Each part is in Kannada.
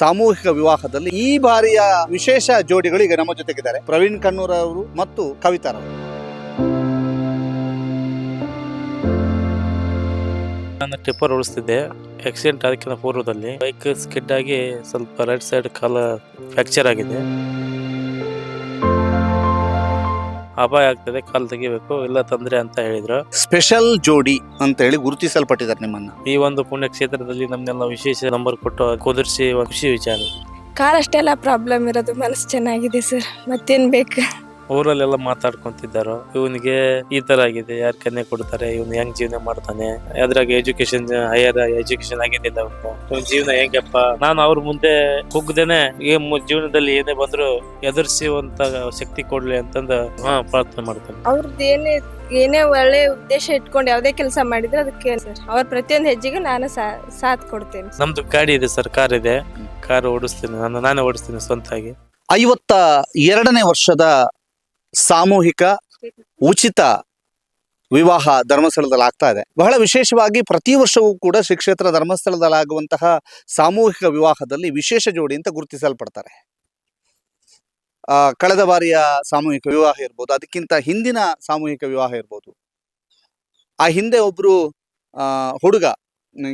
ಸಾಮೂಹಿಕ ವಿವಾಹದಲ್ಲಿ ಈ ಬಾರಿಯ ವಿಶೇಷ ಜೋಡಿಗಳು ಈಗ ನಮ್ಮ ಜೊತೆಗಿದ್ದಾರೆ. ಪ್ರವೀಣ್ ಕಣ್ಣೂರ್ ಅವರು ಮತ್ತು ಕವಿತಾರವರು ನಾನು ಟಿಪ್ಪರ್ ಓಡಿಸ್ತಿದ್ದೆ ಆಕ್ಸಿಡೆಂಟ್ ಅದಕ್ಕಿಂತ ಪೂರ್ವದಲ್ಲಿ. ಬೈಕ್ ಸ್ಕಿಡ್ ಆಗಿ ಸ್ವಲ್ಪ ರೈಟ್ ಸೈಡ್ ಕಾಲ ಫ್ರಾಕ್ಚರ್ ಆಗಿದೆ. ಅಪಾಯ ಆಗ್ತದೆ ಕಾಲು ತೆಗಿಬೇಕು ಇಲ್ಲ ತೊಂದರೆ ಅಂತ ಹೇಳಿದ್ರು. ಸ್ಪೆಷಲ್ ಜೋಡಿ ಅಂತ ಹೇಳಿ ಗುರುತಿಸಲ್ಪಟ್ಟಿದ್ದಾರೆ ನಿಮ್ಮನ್ನ. ಈ ಒಂದು ಪುಣ್ಯ ಕ್ಷೇತ್ರದಲ್ಲಿ ನಮ್ನೆಲ್ಲ ವಿಶೇಷ ನಂಬರ್ ಕೊಟ್ಟು ಕುದುರಿಸಿ ಖುಷಿ ವಿಚಾರ. ಕಾರ್ ಅಷ್ಟೆಲ್ಲ ಪ್ರಾಬ್ಲಮ್ ಇರೋದು ಮನಸ್ಸು ಚೆನ್ನಾಗಿದೆ ಸರ್. ಮತ್ತೇನ್ ಬೇಕು? ಊರಲ್ಲೆಲ್ಲ ಮಾತಾಡ್ಕೊಂತಿದ್ದಾರು ಇವನಿಗೆ ಈ ತರ ಆಗಿದೆ ಯಾರು ಕನ್ಯೆ ಕೊಡ್ತಾರೆ ಇವನು ಹೆಂಗ್ ಜೀವನ ಮಾಡ್ತಾನೆ ಅದ್ರಾಗ ಎಜುಕೇಶನ್ ಹೈಯರ್ ಎಜುಕೇಶನ್ ಆಗಿದ್ದಿಲ್ಲ ಅವನು ಇವ್ನ್ ಜೀವನ ಹೆಂಗಪ್ಪ? ನಾನು ಅವ್ರ ಮುಂದೆ ಕುಗ್ದೇನೆ ಈ ಜೀವನದಲ್ಲಿ ಏನೇ ಬಂದ್ರು ಎದುರಿಸುವಂತ ಶಕ್ತಿ ಕೊಡ್ಲಿ ಅಂತಂದ ಹಾ ಪ್ರಾರ್ಥನೆ ಮಾಡ್ತಾನೆ. ಅವ್ರದ್ದು ಏನೇ ಏನೇ ಒಳ್ಳೆ ಉದ್ದೇಶ ಇಟ್ಕೊಂಡು ಯಾವುದೇ ಕೆಲಸ ಮಾಡಿದ್ರೆ ಅದಕ್ಕೆ ಸರ್. ಅವ್ರ ಪ್ರತಿಯೊಂದು ಹೆಜ್ಜೆಗೂ ನಾನು ಸಾಥ್ ಕೊಡ್ತೇನೆ ನಮ್ದು ಗಾಡಿ ಇದೆ ಸರ್ ಕಾರ್ ಇದೆ. ಕಾರ್ ಓಡಿಸ್ತೀನಿ ನಾನು ನಾನೇ ಓಡಿಸ್ತೀನಿ ಸ್ವಂತಾಗಿ. ಐವತ್ತ ಎರಡನೇ ವರ್ಷದ ಸಾಮೂಹಿಕ ಉಚಿತ ವಿವಾಹ ಧರ್ಮಸ್ಥಳದಲ್ಲಿ ಆಗ್ತಾ ಇದೆ. ಬಹಳ ವಿಶೇಷವಾಗಿ ಪ್ರತಿ ವರ್ಷವೂ ಕೂಡ ಶ್ರೀ ಕ್ಷೇತ್ರ ಧರ್ಮಸ್ಥಳದಲ್ಲಿ ಆಗುವಂತಹ ಸಾಮೂಹಿಕ ವಿವಾಹದಲ್ಲಿ ವಿಶೇಷ ಜೋಡಿ ಅಂತ ಗುರುತಿಸಲ್ಪಡ್ತಾರೆ. ಕಳೆದ ಬಾರಿಯ ಸಾಮೂಹಿಕ ವಿವಾಹ ಇರ್ಬೋದು ಅದಕ್ಕಿಂತ ಹಿಂದಿನ ಸಾಮೂಹಿಕ ವಿವಾಹ ಇರ್ಬೋದು. ಆ ಹಿಂದೆ ಒಬ್ರು ಆ, ಹುಡುಗ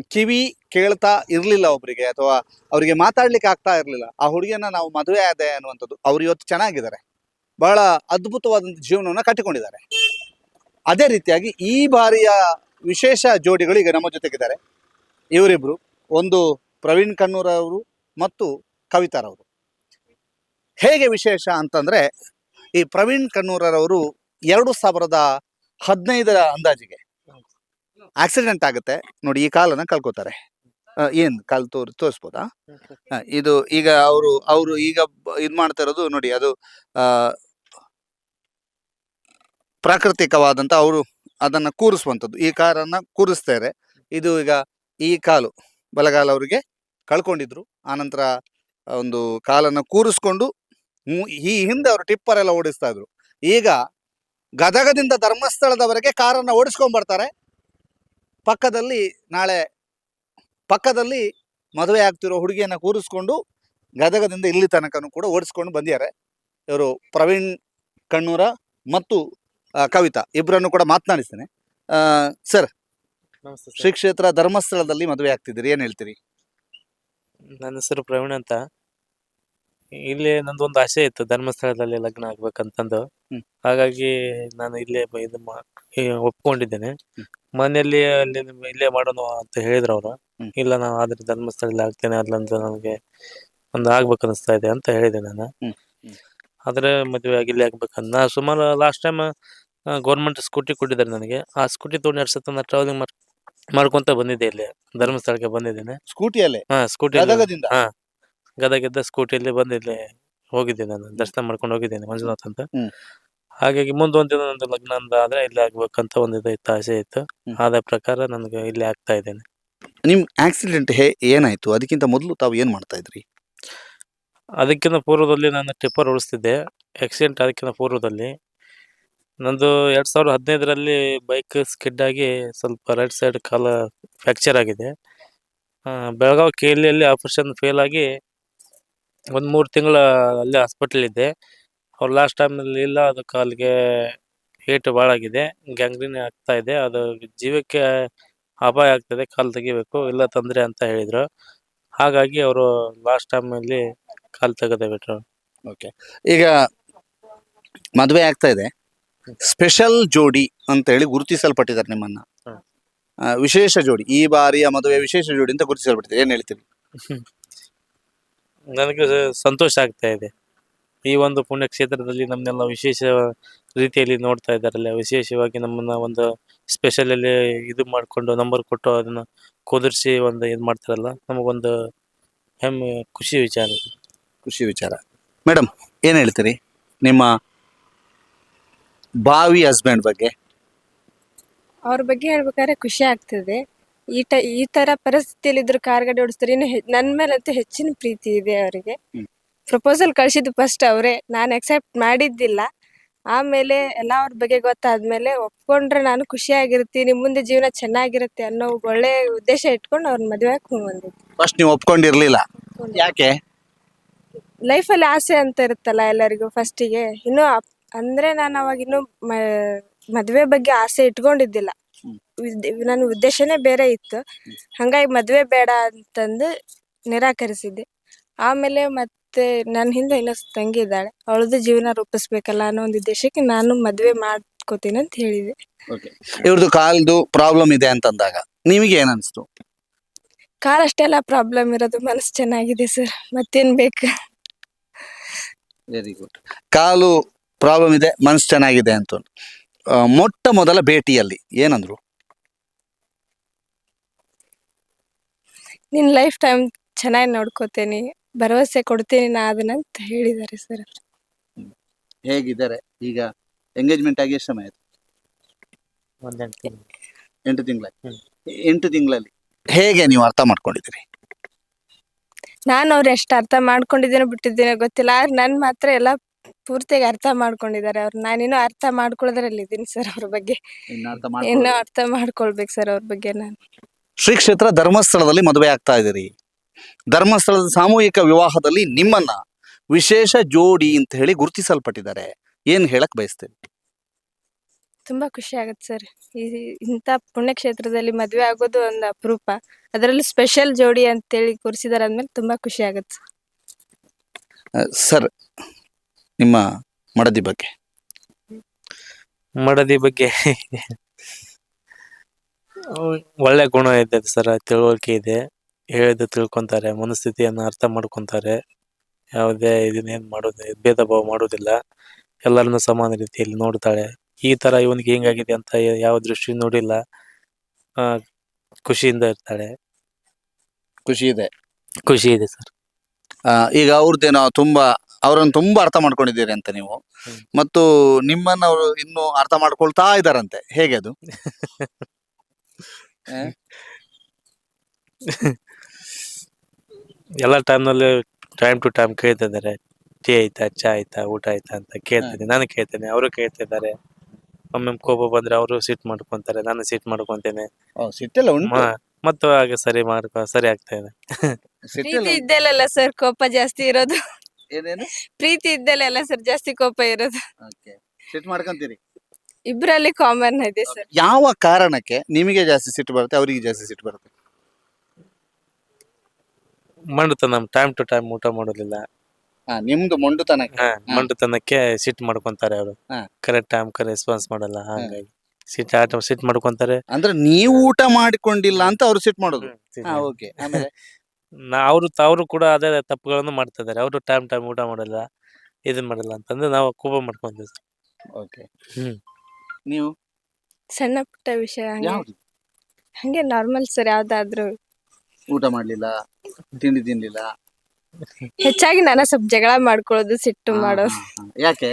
ಕಿವಿ ಕೇಳ್ತಾ ಇರ್ಲಿಲ್ಲ ಒಬ್ರಿಗೆ ಅಥವಾ ಅವರಿಗೆ ಮಾತಾಡ್ಲಿಕ್ಕೆ ಆಗ್ತಾ ಇರ್ಲಿಲ್ಲ. ಆ ಹುಡುಗಿಯನ್ನ ನಾವು ಮದುವೆ ಆದೆ ಅನ್ನುವಂಥದ್ದು ಅವ್ರು ಇವತ್ತು ಚೆನ್ನಾಗಿದ್ದಾರೆ. ಬಹಳ ಅದ್ಭುತವಾದಂಥ ಜೀವನವನ್ನ ಕಟ್ಟಿಕೊಂಡಿದ್ದಾರೆ. ಅದೇ ರೀತಿಯಾಗಿ ಈ ಬಾರಿಯ ವಿಶೇಷ ಜೋಡಿಗಳು ಈಗ ನಮ್ಮ ಜೊತೆಗಿದ್ದಾರೆ. ಇವರಿಬ್ರು, ಒಂದು ಪ್ರವೀಣ್ ಕಣ್ಣೂರ್ ಅವರು ಮತ್ತು ಕವಿತಾರವರು. ಹೇಗೆ ವಿಶೇಷ ಅಂತಂದ್ರೆ, ಈ ಪ್ರವೀಣ್ ಕಣ್ಣೂರವರು ಎರಡು ಸಾವಿರದ ಹದಿನೈದರ ಅಂದಾಜಿಗೆ ಆಕ್ಸಿಡೆಂಟ್ ಆಗುತ್ತೆ. ನೋಡಿ, ಈ ಕಾಲನ್ನ ಕಳ್ಕೊತಾರೆ. ಏನು ಕಾಲ್ ತೋರ್, ತೋರಿಸ್ಬೋದಾ? ಇದು ಈಗ ಅವರು ಅವರು ಈಗ ಇದ್ ಮಾಡ್ತಾ ಇರೋದು ನೋಡಿ, ಅದು ಆ ಪ್ರಾಕೃತಿಕವಾದಂತ ಅವರು ಅದನ್ನು ಕೂರಿಸುವಂಥದ್ದು ಈ ಕಾರನ್ನು ಕೂರಿಸ್ತಾರೆ. ಇದು ಈಗ ಈ ಕಾಲು, ಬಲಗಾಲ ಅವರಿಗೆ ಕಳ್ಕೊಂಡಿದ್ರು. ಆನಂತರ ಒಂದು ಕಾಲನ್ನು ಕೂರಿಸ್ಕೊಂಡು ಈ ಹಿಂದೆ ಅವರು ಟಿಪ್ಪರ್ ಎಲ್ಲ ಓಡಿಸ್ತಾ ಇದ್ರು. ಈಗ ಗದಗದಿಂದ ಧರ್ಮಸ್ಥಳದವರೆಗೆ ಕಾರನ್ನು ಓಡಿಸ್ಕೊಂಡ್ ಬರ್ತಾರೆ. ಪಕ್ಕದಲ್ಲಿ ನಾಳೆ, ಪಕ್ಕದಲ್ಲಿ ಮದುವೆ ಆಗ್ತಿರೋ ಹುಡುಗಿಯನ್ನ ಕೂರಿಸ್ಕೊಂಡು ಗದಗದಿಂದ ಇಲ್ಲಿ ತನಕನೂ ಕೂಡ ಓಡಿಸ್ಕೊಂಡು ಬಂದಿದ್ದಾರೆ. ಇವರು ಪ್ರವೀಣ್ ಕಣ್ಣೂರ ಮತ್ತು ಆ, ಕವಿತಾ ಇಬ್ಬರನ್ನು ಕೂಡ ಮಾತನಾಡಿಸ್ತೇನೆ ಸರ್ ನಮಸ್ತೆ ಶ್ರೀ ಕ್ಷೇತ್ರ ಧರ್ಮಸ್ಥಳದಲ್ಲಿ ಮದುವೆ ಆಗ್ತಿದ್ದೀರಿ ಏನ್ ಹೇಳ್ತೀರಿ ನನ್ನ ಹೆಸರು ಪ್ರವೀಣ್ ಅಂತ ಇಲ್ಲಿ ನಂದು ಒಂದು ಆಸೆ ಇತ್ತು ಧರ್ಮಸ್ಥಳದಲ್ಲಿ ಲಗ್ನ ಆಗ್ಬೇಕಂತಂದು ಹ್ಮ್. ಹಾಗಾಗಿ ನಾನು ಇಲ್ಲೇ ಬ- ಇದು ಮಾ- ಈ ಒಪ್ಕೊಂಡಿದ್ದೇನೆ ಹ್ಮ್. ಮನೆಯಲ್ಲಿ ಅಲ್ಲಿ ಇಲ್ಲೇ ಮಾಡೋಣ ಅಂತ ಹೇಳಿದ್ರು ಅವರು ಹ್ಮ್. ಇಲ್ಲ ನಾನು ಆದ್ರೆ ಧರ್ಮಸ್ಥಳದಲ್ಲಿ ಆಗ್ತೇನೆ ಅಲ್ಲಂದ್ರೆ ನನಗೆ ಒಂದು ಆಗ್ಬೇಕು ಅನಿಸ್ತಾ ಇದೆ ಅಂತ ಹೇಳಿದೆ ನಾನು ಹ್ಮ್. ಹ್ಮ್. ಆದ್ರೆ ಮದುವೆ ಆಗಿ ಇಲ್ಲೇ ಆಗ್ಬೇಕಂತ. ನಾ ಸುಮಾರು ಲಾಸ್ಟ್ ಟೈಮ್ ಗೌರ್ಮೆಂಟ್ ಸ್ಕೂಟಿ ಕೊಟ್ಟಿದ್ದಾರೆ ನನಗೆ. ಆ ಸ್ಕೂಟಿ ತೊಗೊಂಡು ಎರಡು ಸತ ಟ್ರಾವೆಲಿಂಗ್ ಮಾಡ್ ಮಾಡ್ಕೊಂತ ಬಂದಿದ್ದೆ ಇಲ್ಲಿ ಧರ್ಮಸ್ಥಳಕ್ಕೆ ಬಂದಿದ್ದೇನೆ. ಸ್ಕೂಟಿಯಲ್ಲೇ ಹಾ ಸ್ಕೂಟಿ ಗದಗದಿಂದ? ಹಾ ಗದಗಿದ್ದ ಸ್ಕೂಟಿಯಲ್ಲಿ ಬಂದಿಲ್ಲಿ ಇಲ್ಲಿ ಹೋಗಿದ್ದೆ ನಾನು ದರ್ಶನ ಮಾಡ್ಕೊಂಡು ಹೋಗಿದ್ದೇನೆ ಮಂಜುನಾಥ್ ಅಂತ. ಹ್ಮ್. ಹಾಗಾಗಿ ಮುಂದೊಂದು ದಿನ ನಂದು ಲಗ್ನ ಅಂತ ಆದ್ರೆ ಇಲ್ಲಿ ಆಗ್ಬೇಕಂತ ಒಂದು ಇದು ಇತ್ತು ಆಸೆ ಇತ್ತು. ಹ್ಮ್. ಆದ ಪ್ರಕಾರ ನನಗೆ ಇಲ್ಲಿ ಆಗ್ತಾ ಇದ್ದೇನೆ. ನಿಮ್ ಆಕ್ಸಿಡೆಂಟ್ ಹೇ ಏನಾಯ್ತು? ಅದಕ್ಕಿಂತ ಮೊದಲು ತಾವು ಏನ್ ಮಾಡ್ತಾ ಇದ್ರಿ? ಅದಕ್ಕಿಂತ ಪೂರ್ವದಲ್ಲಿ ನಾನು ಟಿಪ್ಪರ್ ಓಡಿಸ್ತಿದ್ದೆ ಆಕ್ಸಿಡೆಂಟ್ ಅದಕ್ಕಿಂತ ಪೂರ್ವದಲ್ಲಿ. ನಂದು ಎರಡು ಸಾವಿರದ ಹದಿನೈದರಲ್ಲಿ ಬೈಕ್ ಸ್ಕಿಡ್ ಆಗಿ ಸ್ವಲ್ಪ ರೈಟ್ ಸೈಡ್ ಕಾಲ ಫ್ರ್ಯಾಕ್ಚರ್ ಆಗಿದೆ. ಬೆಳಗಾವಿ ಕೆ ಎಲ್ ಅಲ್ಲಿ ಆಪರೇಷನ್ ಫೇಲ್ ಆಗಿ ಒಂದು ಮೂರು ತಿಂಗಳ ಅಲ್ಲಿ ಹಾಸ್ಪಿಟಲ್ ಇದ್ದೆ. ಅವ್ರು ಲಾಸ್ಟ್ ಟೈಮಲ್ಲಿ ಇಲ್ಲ, ಅದು ಕಾಲಿಗೆ ಏಟ್ ಭಾಳ ಆಗಿದೆ. ಗ್ಯಾಂಗ್ರೀನ್ ಆಗ್ತಾ ಇದೆ. ಅದು ಜೀವಕ್ಕೆ ಅಪಾಯ ಆಗ್ತದೆ, ಕಾಲು ತೆಗಿಬೇಕು, ಇಲ್ಲ ತೊಂದರೆ ಅಂತ ಹೇಳಿದರು. ಹಾಗಾಗಿ ಅವರು ಲಾಸ್ಟ್ ಟೈಮಲ್ಲಿ ಕಾಲು ತೆಗದೆ ಬಿಟ್ರು. ಈಗ ಮದುವೆ ಆಗ್ತಾ ಇದೆ. ಸ್ಪೆಷಲ್ ಜೋಡಿ ಅಂತ ಹೇಳಿ ಗುರುತಿಸಲ್ಪಟ್ಟಿದ್ದಾರೆ ನಿಮ್ಮನ್ನ. ಆ, ವಿಶೇಷ ಜೋಡಿ. ಈ ಬಾರಿಯ ಮದುವೆ ವಿಶೇಷ ಜೋಡಿ ಅಂತ ಗುರುತಿಸಲ್ಪಟ್ಟಿದೆ. ಏನ್ ಹೇಳ್ತೀರಿ? ನನಗೆ ಸಂತೋಷ ಆಗ್ತಾ ಇದೆ. ಈ ಒಂದು ಪುಣ್ಯಕ್ಷೇತ್ರದಲ್ಲಿ ನಮ್ಮನ್ನೆಲ್ಲ ವಿಶೇಷ ರೀತಿಯಲ್ಲಿ ನೋಡ್ತಾ ಇದ್ದಾರಲ್ಲ ವಿಶೇಷವಾಗಿ ನಮ್ಮನ್ನ ಒಂದು ಸ್ಪೆಷಲ್ ಅಲ್ಲಿ ಇದು ಮಾಡಿಕೊಂಡು ನಂಬರ್ ಕೊಟ್ಟು ಅದನ್ನ ಕುದುರಿಸಿ ಒಂದು ಇದು ಮಾಡ್ತಾರಲ್ಲ ನಮಗೊಂದು ಹೆಮ್ಮೆ ಖುಷಿ ವಿಚಾರ. ಖುಷಿ ವಿಚಾರ. ಮೇಡಮ್ ಏನು ಹೇಳ್ತೀರಿ? ನಿಮ್ಮ ಬಾವಿ ಹಸ್ಬೆಂಡ್ ಬಗ್ಗೆ? ಅವ್ರ ಬಗ್ಗೆ ಹೇಳ್ಬೇಕಾದ್ರೆ ಖುಷಿ ಆಗ್ತದೆ. ಈ ಟ ಈ ತರ ಪರಿಸ್ಥಿತಿಯಲ್ಲಿ ಇದ್ರು ಕಾರ್ ಗಾಡಿ ಓಡಿಸ್ತಾರೆ. ಇನ್ನು ಹೆ- ನನ್ ಮೇಲಂತೂ ಹೆಚ್ಚಿನ ಪ್ರೀತಿ ಇದೆ ಅವರಿಗೆ. ಹ್ಮ್. ಪ್ರಪೋಸಲ್ ಕಳ್ಸಿದ್ದು ಫಸ್ಟ್ ಅವರೇ. ನಾನು ಅಕ್ಸೆಪ್ಟ್ ಮಾಡಿದ್ದಿಲ್ಲ. ಆಮೇಲೆ ಎಲ್ಲ ಅವ್ರ ಬಗ್ಗೆ ಗೊತ್ತಾದ್ಮೇಲೆ ಒಪ್ಕೊಂಡ್ರೆ ನಾನು ಖುಷಿಯಾಗಿರ್ತೀನಿ ಮುಂದೆ ಜೀವನ ಚೆನ್ನಾಗಿರುತ್ತೆ ಅನ್ನೋ ಒಳ್ಳೆ ಉದ್ದೇಶ ಇಟ್ಕೊಂಡು ಅವ್ರ ಮದುವೆ ಹಾಕಿ ಬಂದಿದ್ದೆ. ಫಸ್ಟ್ ನೀವು ಒಪ್ಕೊಂಡಿರ್ಲಿಲ್ಲ. ಯಾಕೆ? ಲೈಫಲ್ಲಿ ಆಸೆ ಅಂತ ಇರುತ್ತಲ್ಲ ಎಲ್ಲರಿಗೂ ಫಸ್ಟಿಗೆ ಇನ್ನು ಅಪ್- ಅಂದ್ರೆ ನಾನು ಅವಾಗ ಇನ್ನು ಮದ್ವೆ ಬಗ್ಗೆ ಆಸೆ ಇಟ್ಕೊಂಡಿದ್ದಿಲ್ಲ. ನನ್ನ ಉದ್ದೇಶನೇ ಬೇರೆ ಇತ್ತು. ಹಂಗಾಗಿ ಮದ್ವೆ ಬೇಡ ಅಂತಂದು ನಿರಾಕರಿಸಿದ್ದೆ. ಆಮೇಲೆ ಮತ್ತೆ ನನ್ನ ಹಿಂದೆ ಇನ್ನೊಂದು ತಂಗಿ ಇದ್ದಾಳೆ. ಅವಳದು ಜೀವನ ರೂಪಿಸ್ಬೇಕಲ್ಲ ಅನ್ನೋ ಒಂದು ಉದ್ದೇಶಕ್ಕೆ ನಾನು ಮದ್ವೆ ಮಾಡ್ಕೋತೀನಿ ಅಂತ ಹೇಳಿದೆ. ಇವ್ರದ್ದು ಕಾಲ್ದು ಪ್ರಾಬ್ಲಮ್ ಇದೆ ಅಂತಂದಾಗ ನಿಮಗೆ ಏನ್ ಅನ್ಸ್ತು? ಕಾಲ್ ಅಷ್ಟೆಲ್ಲ ಪ್ರಾಬ್ಲಮ್ ಇರೋದು. ಮನಸ್ಸು ಚೆನ್ನಾಗಿದೆ ಸರ್. ಮತ್ತೇನ್ ಬೇಕು? ವೆರಿ ಗುಡ್ ಕಾಲು ಪ್ರಾಬ್ಲಮ್ ಇದೆ ಮನಸ್ಸು ಚೆನ್ನಾಗಿದೆ ಅಂತ. ಆ, ಮೊಟ್ಟ ಮೊದಲ ಭೇಟಿಯಲ್ಲಿ ಏನಂದ್ರು? ನಿನ್ ಲೈಫ್ ಟೈಮ್ ಚೆನ್ನಾಗಿ ನೋಡ್ಕೋತೇನೆ ಭರವಸೆ ಕೊಡ್ತೀನಿ ನಾ ಅದನ್ನ ಅಂತ ಹೇಳಿದ್ದಾರೆ ಸರ್ ಹೇಗಿದ್ದಾರೆ? ಈಗ ಎಂಗೇಜ್ಮೆಂಟ್ ಆಗಿ ಎಷ್ಟು ಸಮಯ ಆಯ್ತು. ಎಂಟು ತಿಂಗಳ? ಹ್ಮ್. ಎಂಟು ತಿಂಗಳಲ್ಲಿ. ಹೇಗೆ ನೀವು ಅರ್ಥ ಮಾಡ್ಕೊಂಡಿದ್ದೀರಿ? ನಾನು ಅವ್ರ್ ಎಷ್ಟ್ ಅರ್ಥ ಮಾಡ್ಕೊಂಡಿದೀನೋ ಬಿಟ್ಟಿದ್ದೀನೋ ಗೊತ್ತಿಲ್ಲ ಆದ್ರೆ ನನ್ ಮಾತ್ರ ಎಲ್ಲ ಪೂರ್ತಿಯಾಗಿ ಅರ್ಥ ಮಾಡ್ಕೊಂಡಿದ್ದಾರೆ ಅವ್ರು. ನಾನಿನ್ನೂ ಅರ್ಥ ಮಾಡ್ಕೊಳ್ಳೋದ್ರಲ್ಲಿ ಇದೀನಿ ಸರ್ ಅವ್ರ ಬಗ್ಗೆ. ಇನ್ನು ಅರ್ಥ ಇನ್ನೂ ಅರ್ಥ ಮಾಡ್ಕೊಳ್ಬೇಕು ಸರ್ ಅವ್ರ ಬಗ್ಗೆ ನಾನು. ಶ್ರೀ ಕ್ಷೇತ್ರ ಧರ್ಮಸ್ಥಳದಲ್ಲಿ ಮದುವೆ ಆಗ್ತಾ ಇದ್ದೀರಿ. ಧರ್ಮಸ್ಥಳದ ಸಾಮೂಹಿಕ ವಿವಾಹದಲ್ಲಿ ನಿಮ್ಮನ್ನ ವಿಶೇಷ ಜೋಡಿ ಅಂತ ಹೇಳಿ ಗುರುತಿಸಲ್ಪಟ್ಟಿದ್ದಾರೆ. ಏನ್ ಹೇಳಕ್ ಬಯಸ್ತೇನೆ ತುಂಬಾ ಖುಷಿ ಆಗುತ್ತೆ ಸರ್. ಈ ಇಂಥ ಪುಣ್ಯಕ್ಷೇತ್ರದಲ್ಲಿ ಮದುವೆ ಆಗೋದು ಒಂದು ಅಪರೂಪ. ಅದರಲ್ಲೂ ಸ್ಪೆಷಲ್ ಜೋಡಿ ಅಂತೇಳಿ ಕೂರಿಸಿದಾರೆ ಅಂದ್ಮೇಲೆ ತುಂಬಾ ಖುಷಿ ಆಗುತ್ತೆ. ಸರ್ ನಿಮ್ಮ ಮಡದಿ ಬಗ್ಗೆ. ಮಡದಿ ಬಗ್ಗೆ ಒಳ್ಳೆ ಗುಣ ಇದೆ ಸರ್ ತಿಳುವಳಿಕೆ ಇದೆ. ಹೇಳಿದ ತಿಳ್ಕೊಂತಾರೆ ಮನಸ್ಥಿತಿಯನ್ನು ಅರ್ಥ ಮಾಡ್ಕೊಂತಾರೆ. ಯಾವುದೇ ಇದನ್ನೇನು ಮಾಡೋದು ಭೇದ ಭಾವ ಮಾಡೋದಿಲ್ಲ. ಎಲ್ಲರನ್ನು ಸಮಾನ ರೀತಿಯಲ್ಲಿ ನೋಡ್ತಾಳೆ. ಈ ತರ ಇವನ್ಗೆ ಹಿಂಗಾಗಿದೆ ಅಂತ ಯಾವ ದೃಷ್ಟಿ ನೋಡಿಲ್ಲ. ಆ ಖುಷಿಯಿಂದ ಇರ್ತಾಳೆ. ಖುಷಿ ಇದೆ. ಖುಷಿ ಇದೆ ಸರ್. ಆ, ಈಗ ಅವ್ರದ್ದೇನೋ ತುಂಬಾ ಅವರನ್ನು ತುಂಬಾ ಅರ್ಥ ಮಾಡ್ಕೊಂಡಿದ್ದೀರಿ ಅಂತ ನೀವು. ಮತ್ತು ನಿಮ್ಮನ್ನ ಅವರು ಇನ್ನು ಅರ್ಥ ಮಾಡ್ಕೊಳ್ತಾ ಇದಾರಂತೆ ಹೇಗೆ ಅದು? ಎಲ್ಲ ಟೈಮ್ನಲ್ಲಿ ಟೈಮ್ ಟು ಟೈಮ್ ಕೇಳ್ತಿದ್ದಾರೆ ಟೀ ಆಯ್ತಾ ಚಾ ಆಯ್ತಾ ಊಟ ಆಯ್ತಾ ಅಂತ ಕೇಳ್ತೀನಿ ನಾನು ಕೇಳ್ತೇನೆ ಅವರು ಕೇಳ್ತಿದ್ದಾರೆ ಒಮ್ಮೆ ಕೋಪ ಬಂದ್ರೆ ಅವರು ಸಿಟ್ ಮಾಡ್ಕೊಂತಾರೆ ನಾನು ಸಿಟ್ ಮಾಡ್ಕೊಂತೇನೆ. ಸಿಟ್ಟೆಲ್ಲ ಉಂಟು? ಮ- ಮತ್ತು ಹಾಗೆ ಸರಿ ಮಾಡ್ಕೊ ಸರಿ ಆಗ್ತಾ ಇದೆ ಸಿಟ್ಟೆಲ್ಲ ಪ್ರೀತಿ ಇದ್ದಲ್ಲ ಸರ್ ಕೋಪ ಜಾಸ್ತಿ ಇರೋದು. ಏನೇನು? ಪ್ರೀತಿ ಇದ್ದಲ್ಲ ಸರ್ ಜಾಸ್ತಿ ಕೋಪ ಇರೋದು. ಓಕೆ. ಸಿಟ್ ಮಾಡ್ಕೊಂತೀರಿ? ಇಬ್ರಲ್ಲಿ ಕಾಮನ್ ಇದೆ ಸರ್ ಯಾವ ಕಾರಣಕ್ಕೆ ನಿಮಗೆ ಜಾಸ್ತಿ ಸಿಟ್ಟು ಬರುತ್ತೆ ಅವರಿಗೆ ಜಾಸ್ತಿ ಸಿಟ್ಟು ಬರುತ್ತೆ? ಮಂಡುತನ ಟೈಮ್ ಟು ಟೈಮ್ ಊಟ ಮಾಡೋದಿಲ್ಲ. ಹಾ ನಿಮ್ದು ಮೊಂಡುತನಕ್ಕೆ. ಹಾ, ಮಂಡುತನಕ್ಕೆ ಸಿಟ್ ಮಾಡ್ಕೊಂತಾರೆ ಅವರು. ಹಾ. ಕರೆಕ್ಟ್ ಟೈಮ್ ರೆಸ್ಪಾನ್ಸ್ ಮಾಡಲ್ಲ ಹಾಗಾಗಿ. ಸಿಟ್ ಆಟ ಸಿಟ್ ಮಾಡ್ಕೊಂತಾರೆ. ಅಂದ್ರೆ ನೀವು ಊಟ ಮಾಡಿಕೊಂಡಿಲ್ಲ ಅಂತ ಅವ್ರು ಸಿಟ್ ಮಾಡೋದು? ಹಾ ಓಕೆ ಆಮೇಲೆ? ನಾ ಅವರು ಅವರು ಕೂಡ ಅದೇ ತಪ್ಪುಗಳನ್ನು ಮಾಡ್ತಾ ಇದಾರೆ ಅವರು ಟೈಮ್ ಟೈಮ್ ಊಟ ಮಾಡಲ್ಲ ಇದನ್ ಮಾಡಲ್ಲ ಅಂತಂದ್ರೆ ನಾವು ಕೋಪ ಮಾಡ್ಕೊಂತೀವಿ sir. ಓಕೆ ಹ್ಮ್. ನೀವು? ಸಣ್ಣ ಪುಟ್ಟ ವಿಷಯ ಹಂಗೆ. ಯಾವ್ದು? ಹಂಗೆ ನಾರ್ಮಲ್ ಸರ್ ಯಾವ್ದಾದ್ರು. ಊಟ ಮಾಡ್ಲಿಲ್ಲ ತಿಂಡಿ ತಿನ್ಲಿಲ್ಲ? ಹೆಚ್ಚಾಗಿ ನಾನು ಸ್ವಲ್ಪ ಜಗಳ ಮಾಡ್ಕೊಳ್ಳೋದು ಸಿಟ್ಟು ಮಾಡೋದು. ಯಾಕೆ?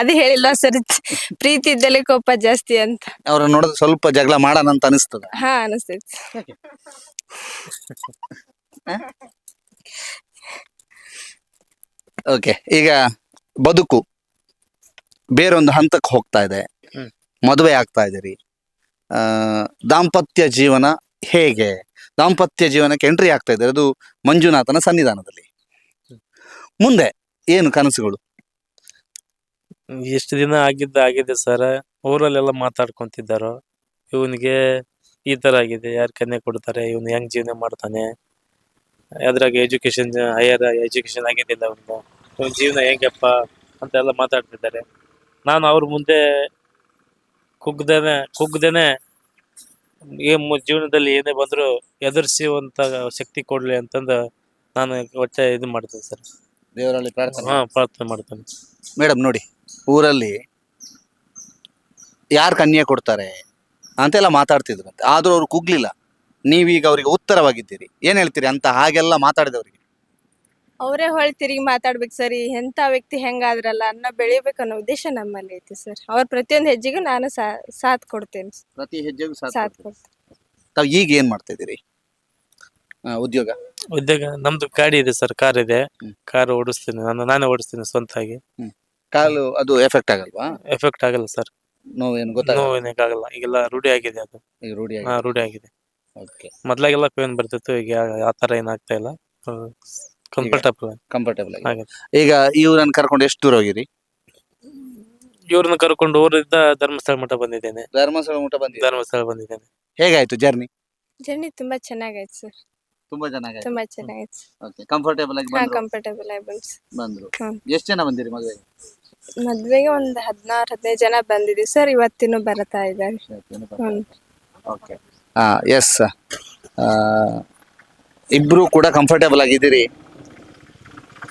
ಅದು ಹೇಳಿಲ್ಲ ಸರ್ ಪ್ರೀತಿ ಇದ್ದಲ್ಲಿ ಕೋಪ ಜಾಸ್ತಿ ಅಂತ. ಅವ್ರ ನೋಡಿದ್ರೆ ಸ್ವಲ್ಪ ಜಗಳ ಮಾಡೋಣ ಅಂತ ಅನಿಸ್ತದ? ಹಾ ಅನಿಸ್ತೈತಿ. ಓಕೆ ಈಗ ಬದುಕು. ಬೇರೊಂದು ಹಂತಕ್ಕೆ ಹೋಗ್ತಾ ಇದೆ. ಮದುವೆ ಆಗ್ತಾ ಇದೀರಿ ಆ ದಾಂಪತ್ಯ ಜೀವನ ಹೇಗೆ? ದಾಂಪತ್ಯ ಜೀವನಕ್ಕೆ ಎಂಟ್ರಿ ಆಗ್ತಾ ಇದ್ದಾರೆ. ಅದು ಮಂಜುನಾಥನ ಸನ್ನಿಧಾನದಲ್ಲಿ. ಮುಂದೆ ಏನು ಕನಸುಗಳು? ಎಷ್ಟು ದಿನ ಆಗಿದ್ದ ಆಗಿದೆ ಸರ್ ಊರಲ್ಲೆಲ್ಲ ಮಾತಾಡ್ಕೊಂತಿದ್ದಾರೋ? ಇವನಿಗೆ ಈ ತರ ಆಗಿದೆ. ಯಾರು ಕನ್ಯೆ ಕೊಡ್ತಾರೆ? ಇವನು ಹೆಂಗ್ ಜೀವನ ಮಾಡ್ತಾನೆ? ಅದ್ರಾಗ ಎಜುಕೇಶನ್ ಹೈಯರ್ ಎಜುಕೇಶನ್ ಆಗಿದ್ದಿಲ್ಲ ಅವನು ಇವನ್ ಜೀವನ ಹೆಂಗಪ್ಪ ಅಂತೆಲ್ಲ ಮಾತಾಡ್ತಿದ್ದಾರೆ. ನಾನು ಅವ್ರ ಮುಂದೆ ಕುಗ್ದೇನೆ ಕುಗ್ದೇನೆ ಈ ಜೀವನದಲ್ಲಿ ಏನೇ ಬಂದ್ರು ಎದುರಿಸುವಂತ ಶಕ್ತಿ ಕೊಡ್ಲಿ ಅಂತಂದು ನಾನು ಒಟ್ಟೆ ಇದು ಮಾಡ್ತೇನೆ ಸರ್. ದೇವರಲ್ಲಿ ಪ್ರಾರ್ಥನೆ ಹಾ ಪ್ರಾರ್ಥನೆ ಮಾಡ್ತೇನೆ. ಮೇಡಮ್ ನೋಡಿ ಊರಲ್ಲಿ ಯಾರು ಕನ್ಯೆ ಕೊಡ್ತಾರೆ ಅಂತೆಲ್ಲ ಮಾತಾಡ್ತಿದ್ರು ಆದ್ರೂ ಅವ್ರು ಕುಗ್ಲಿಲ್ಲ. ನೀವೀಗ ಅವರಿಗೆ ಉತ್ತರವಾಗಿದ್ದೀರಿ. ಏನ್ ಹೇಳ್ತೀರಿ? ಅಂತ ಹಾಗೆಲ್ಲ ಮಾತಾಡಿದವರಿಗೆ. ಅವರೇ ಹೊಳ್ ತಿರುಗಿ ಮಾತಾಡ್ಬೇಕು ಸರ್ ಈ ಎಂತ ವ್ಯಕ್ತಿ ಹೆಂಗಾದ್ರಲ್ಲ ಅನ್ನೋ ಬೆಳಿಬೇಕು ಅನ್ನೋ ಉದ್ದೇಶ ನಮ್ಮಲ್ಲಿ ಐತಿ ಸರ್. ಅವ್ರ ಪ್ರತಿಯೊಂದು ಹೆಜ್ಜೆಗೂ ನಾನು ಸಾ- ಸಾಥ್ ಕೊಡ್ತೇನೆ ಪ್ರತಿ ಹೆಜ್ಜೆಗೂ ಸಾಥ್ ಕೊಡ್ತೇನೆ. ತಾವು ಈಗ ಏನ್ ಮಾಡ್ತಾ ಇದ್ದೀರಿ? ಆ, ಉದ್ಯೋಗ? ಉದ್ಯೋಗ ನಮ್ದು ಗಾಡಿ ಇದೆ ಸರ್ ಕಾರ್ ಇದೆ. ಹ್ಮ್. ಕಾರ್ ಓಡಿಸ್ತೀನಿ ನಾನು ನಾನೇ ಓಡಿಸ್ತೀನಿ ಸ್ವಂತಾಗಿ ಆಗಿ ಕಾಲು ಅದು ಎಫೆಕ್ಟ್ ಆಗಲ್ವಾ? ಎಫೆಕ್ಟ್ ಆಗಲ್ಲ ಸರ್. ನೋವೇನು ಗೊತ್ತಾಗ ನೋವು ಏನಾಗಲ್ಲ ಈಗೆಲ್ಲ ರೂಢಿ ಆಗಿದೆ ಅದು. ಈಗ ರೂಢಿ ಹಾ ರೂಢಿ ಆಗಿದೆ. ಓಕೆ. ಮೊದ್ಲಾಗೆಲ್ಲ ಪೇನ್ ಬರ್ತಿತ್ತು ಈಗ ಆ ತರ ಏನಾಗ್ತಾ ಇಲ್ಲ. ಕಂಫರ್ಟಬಲ್ ಕಂಫರ್ಟೇಬಲ್ ಆಗಿ ಈಗ ಇವ್ರನ್ನ ಕರ್ಕೊಂಡು ಎಷ್ಟು ದೂರ ಹೋಗಿರಿ? ಇವ್ರನ್ನ ಕರ್ಕೊಂಡು ಊರಿಂದ ಧರ್ಮಸ್ಥಳ ಮಠ ಬಂದಿದ್ದೇನೆ. ಧರ್ಮಸ್ಥಳ ಮಠ ಬಂದಿದೆ ಧರ್ಮಸ್ಥಳ ಬಂದಿದ್ದೇನೆ. ಹೇಗಾಯ್ತು ಜರ್ನಿ ಜರ್ನಿ ತುಂಬಾ ಚೆನ್ನಾಗಾಯ್ತು ಸರ್ ತುಂಬಾ ಚೆನ್ನಾಗಿತ್ತು ತುಂಬಾ ಚೆನ್ನಾಗಿತ್ತು ಓಕೆ ಕಂಫರ್ಟೇಬಲ್ ಆಗಿ ಹಾ ಬಂದ್ರು? ಕಂಫರ್ಟೇಬಲ್ ಆಗಿ ಬಂತು ಬಂದ್ರು. ಹ್ಮ್. ಎಷ್ಟು ಜನ ಬಂದಿರಿ ಮದುವೆಗೆ? ಮದ್ವೆಗೆ ಒಂದ್ ಹದಿನಾರು ಹದಿನೈದು ಜನ ಬಂದಿದ್ದೀವಿ ಸರ್ ಇವತ್ತಿನೂ ಬರ್ತಾ ಇದ್ದಾರೆ. ಹ್ಮ್. ಓಕೆ ಸರ್ ಎಸ್ ಇಬ್ರು ಕೂಡ ಕಂಫರ್ಟೇಬಲ್ ಆಗಿದ್ದೀರಿ.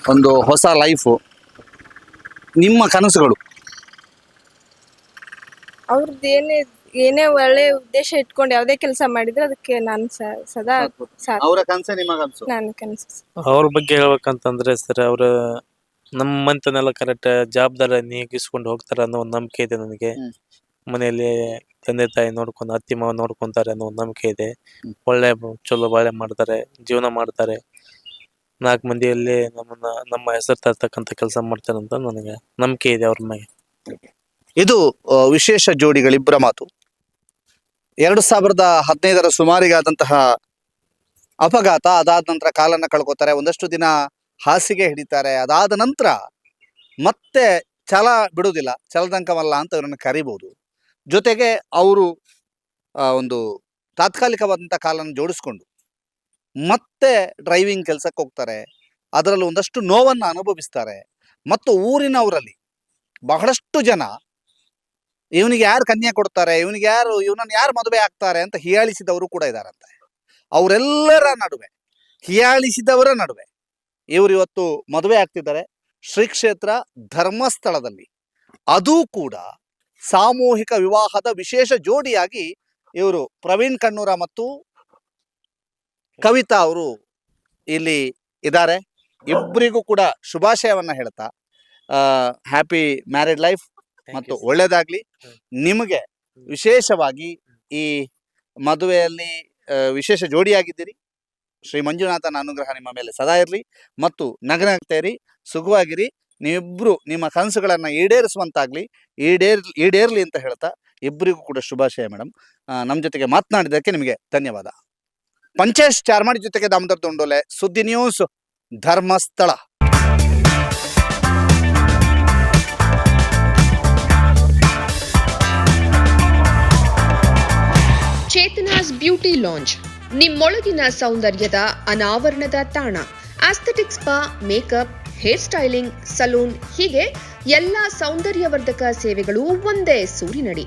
ಒಂದು ಹೊಸ ಲೈಫು ನಿಮ್ಮ ಕನಸುಗಳು? ಅವ್ರದ್ದು ಏನೇ ಏನೇ ಒಳ್ಳೆ ಉದ್ದೇಶ ಇಟ್ಕೊಂಡು ಯಾವ್ದೇ ಕೆಲಸ ಮಾಡಿದ್ರೆ ಅದಕ್ಕೆ ನಾನು ಸ- ಸದಾ ಸಾಥ್ ಅವರ ಕನಸೆ ನಿಮ್ಮ ಕನಸು? ನನ್ನ ಕನಸು. ಅವ್ರ ಬಗ್ಗೆ ಹೇಳ್ಬೇಕಂತಂದ್ರೆ ಸರ್ ಅವ್ರ ನಮ್ಮಂತನೆಲ್ಲ ಕರೆಕ್ಟ್ ಜವಾಬ್ದಾರಿ ನೀಗಿಸ್ಕೊಂಡು ಹೋಗ್ತಾರೆ ಅನ್ನೋ ಒಂದು ನಂಬಿಕೆ ಇದೆ ನನಗೆ. ಹ್ಮ್. ಮನೆಯಲ್ಲಿ ತಂದೆ ತಾಯಿ ನೋಡ್ಕೊಂಡು ಅತ್ತಿ ಮಾವ ನೋಡ್ಕೊಂತಾರೆ ಅನ್ನೋ ಒಂದು ನಂಬಿಕೆ ಇದೆ. ಒಳ್ಳೆ ಬ- ಚಲೋ ಬಾಳೆ ಮಾಡ್ತಾರೆ ಜೀವನ ಮಾಡ್ತಾರೆ. ನಾಲ್ಕು ಮಂದಿಯಲ್ಲಿ ನಮ್ಮನ್ನ ನಮ್ಮ ಹೆಸರು ತರ್ತಕ್ಕಂಥ ಕೆಲಸ ಮಾಡ್ತಾರೆ ಅಂತ ನನಗೆ ನಂಬಿಕೆ ಇದೆ ಅವ್ರ ಮೇಲೆ. ಇದು ಆ, ವಿಶೇಷ ಜೋಡಿಗಳಿಬ್ಬರ ಮಾತು. ಎರಡು ಸಾವಿರದ ಹದಿನೈದರ ಸುಮಾರಿಗಾದಂತಹ ಅಪಘಾತ ಅದಾದ ನಂತರ ಕಾಲನ್ನ ಕಳ್ಕೊತಾರೆ ಒಂದಷ್ಟು ದಿನ ಹಾಸಿಗೆ ಹಿಡಿತಾರೆ ಅದಾದ ನಂತರ ಮತ್ತೆ ಛಲ ಬಿಡುವುದಿಲ್ಲ ಛಲದಂಕವಲ್ಲ ಅಂತ ಇವರನ್ನು ಕರಿಬಹುದು ಜೊತೆಗೆ ಅವರು ಒಂದು ತಾತ್ಕಾಲಿಕವಾದಂಥ ಕಾಲನ್ನು ಜೋಡಿಸ್ಕೊಂಡು ಮತ್ತೆ ಡ್ರೈವಿಂಗ್ ಕೆಲಸಕ್ಕೆ ಹೋಗ್ತಾರೆ. ಅದರಲ್ಲಿ ಒಂದಷ್ಟು ನೋವನ್ನು ಅನುಭವಿಸ್ತಾರೆ. ಮತ್ತು ಊರಿನವರಲ್ಲಿ ಬಹಳಷ್ಟು ಜನ ಇವನಿಗೆ ಯಾರು ಕನ್ಯಾ ಕೊಡ್ತಾರೆ? ಇವನಿಗೆ ಯಾರು, ಇವನನ್ನು ಯಾರು ಮದುವೆ ಆಗ್ತಾರೆ? ಅಂತ ಹೀಯಾಳಿಸಿದವರು ಕೂಡ ಇದ್ದಾರಂತೆ ಅವರೆಲ್ಲರ ನಡುವೆ, ಹೀಯಾಳಿಸಿದವರ ನಡುವೆ ಇವರು ಇವತ್ತು ಮದುವೆ ಆಗ್ತಿದ್ದಾರೆ. ಶ್ರೀ ಕ್ಷೇತ್ರ ಧರ್ಮಸ್ಥಳದಲ್ಲಿ. ಅದೂ ಕೂಡ ಸಾಮೂಹಿಕ ವಿವಾಹದ ವಿಶೇಷ ಜೋಡಿಯಾಗಿ ಇವರು ಪ್ರವೀಣ್ ಕಣ್ಣೂರ ಮತ್ತು ಕವಿತಾ ಅವರು ಇಲ್ಲಿ ಇದ್ದಾರೆ. ಇಬ್ಬರಿಗೂ ಕೂಡ ಶುಭಾಶಯವನ್ನ ಹೇಳ್ತಾ ಹ್ಯಾಪಿ ಮ್ಯಾರಿಡ್ ಲೈಫ್ ಮತ್ತು ಒಳ್ಳೇದಾಗ್ಲಿ. ನಿಮಗೆ ವಿಶೇಷವಾಗಿ ಈ ಮದುವೆಯಲ್ಲಿ ವಿಶೇಷ ಜೋಡಿಯಾಗಿದ್ದೀರಿ. ಶ್ರೀ ಮಂಜುನಾಥನ ಅನುಗ್ರಹ ನಿಮ್ಮ ಮೇಲೆ ಸದಾ ಇರಲಿ ಮತ್ತು ನಗನಗ್ತೇರಿ ಸುಖವಾಗಿರಿ ನೀವಿಬ್ರು ನಿಮ್ಮ ಕನಸುಗಳನ್ನ ಈಡೇರಿಸುವಂತಾಗ್ಲಿ ಈಡೇರ್ ಈಡೇರ್ಲಿ ಅಂತ ಹೇಳ್ತಾ ಇಬ್ಬರಿಗೂ ಕೂಡ ಶುಭಾಶಯ ಮೇಡಮ್ ನಮ್ಮ ಜೊತೆಗೆ ಮಾತನಾಡಿದ್ದಕ್ಕೆ ನಿಮಗೆ ಧನ್ಯವಾದ. ಪಂಚೇಶ್ ಚಾರ್ಮಾಡಿ ಜೊತೆಗೆ ದಾಮೋದರ್ ದೊಂಡೋಲೆ ಸುದ್ದಿ news, Dharmasthala. Chetana's beauty lounge ನಿಮ್ಮೊಳಗಿನ ಸೌಂದರ್ಯದ ಅನಾವರಣದ ತಾಣ. Aesthetic spa, makeup, hair styling, salon ಹೀಗೆ ಎಲ್ಲ ಸೌಂದರ್ಯವರ್ಧಕ ಸೇವೆಗಳು ಒಂದೇ ಸೂರಿನಡಿ.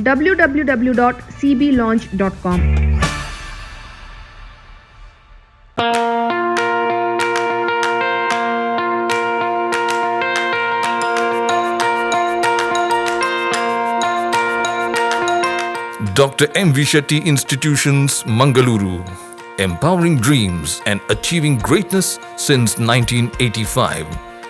www.cblaunch.com Dr. M. V. Shetty Institutions, Mangaluru. empowering dreams and achieving greatness since 1985.